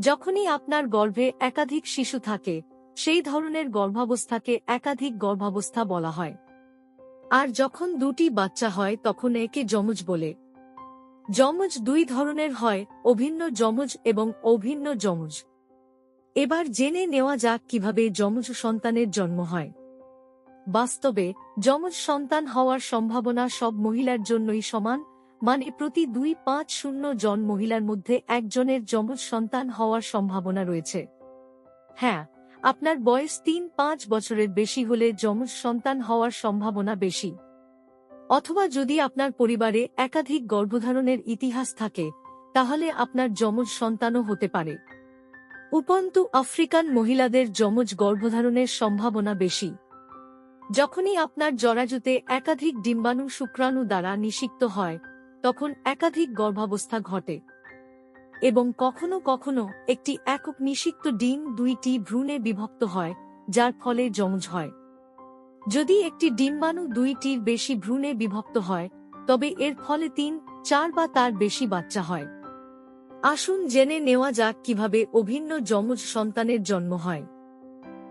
যখনই আপনার গর্ভে একাধিক শিশু থাকে, সেই ধরনের গর্ভাবস্থাকে একাধিক গর্ভাবস্থা বলা হয়। আর যখন দুটি বাচ্চা হয়, তখন একে যমজ বলে। যমজ দুই ধরনের হয়, অভিন্ন যমজ এবং অভিন্ন যমজ। এবার জেনে নেওয়া যাক কীভাবে যমজ সন্তানের জন্ম হয়। বাস্তবে, যমজ সন্তান হওয়ার সম্ভাবনা সব মহিলার জন্যই সমান মানে প্রতি দুই পাঁচ শূন্য জন মহিলার মধ্যে একজনের যমজ সন্তান হওয়ার সম্ভাবনা রয়েছে। হ্যাঁ আপনার বয়স তিন পাঁচ বছরের বেশি হলে যমজ সন্তান হওয়ার সম্ভাবনা বেশি। অথবা যদি আপনার পরিবারে একাধিক গর্ভধারণের ইতিহাস থাকে, তাহলে আপনার যমজ সন্তানও হতে পারে। উপন্তু, আফ্রিকান মহিলাদের যমজ গর্ভধারণের সম্ভাবনা বেশি। যখনই আপনার জরাজুতে একাধিক ডিম্বাণু শুক্রাণু দ্বারা নিষিক্ত হয় তখন একাধিক গর্ভাবস্থা ঘটে। এবং কখনো কখনো একটি একক নিষিক্ত ডিম দুইটি ভ্রূণে বিভক্ত হয়, যার ফলে যমজ হয়। যদি একটি ডিম্বাণু দুইটির বেশি ভ্রূণে বিভক্ত হয়, তবে এর ফলে তিন, চার বা তার বেশি বাচ্চা হয়। আসুন জেনে নেওয়া যাক কীভাবে অভিন্ন যমজ সন্তানের জন্ম হয়।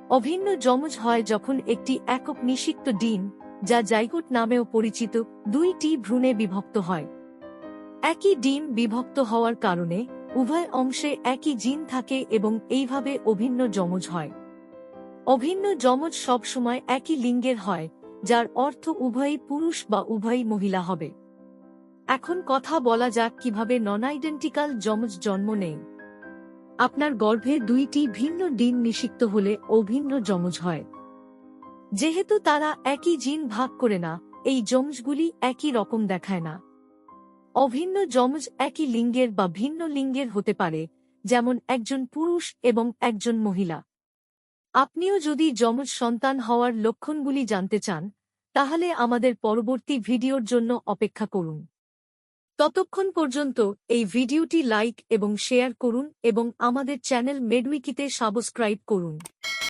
অভিন্ন যমজ হয় যখন একটি একক নিষিক্ত ডিম, যা জাইগোট নামেও পরিচিত, দুইটি ভ্রূণে বিভক্ত হয়। একই ডিম বিভক্ত হওয়ার কারণে উভয় অংশে একই জিন থাকে এবং এইভাবে অভিন্ন যমজ হয়। অভিন্ন যমজ সবসময় একই লিঙ্গের হয়, যার অর্থ উভয়ই পুরুষ বা উভয়ই মহিলা হবে। এখন কথা বলা যাক কীভাবে নন আইডেন্টিক্যাল যমজ জন্ম নেই আপনার গর্ভে দুইটি ভিন্ন ডিম নিষিক্ত হলে অভিন্ন যমজ হয়। যেহেতু তারা একই জিন ভাগ করে না, এই যমজগুলি একই রকম দেখায় না। অভিন্ন যমজ একই লিঙ্গের বা ভিন্ন লিঙ্গের হতে পারে, যেমন একজন পুরুষ এবং একজন মহিলা। আপনিও যদি যমজ সন্তান হওয়ার লক্ষণগুলি জানতে চান, তাহলে আমাদের পরবর্তী ভিডিওর জন্য অপেক্ষা করুন। ততক্ষণ পর্যন্ত এই ভিডিওটি লাইক এবং শেয়ার করুন এবং আমাদের চ্যানেল মেডউইকিতে সাবস্ক্রাইব করুন।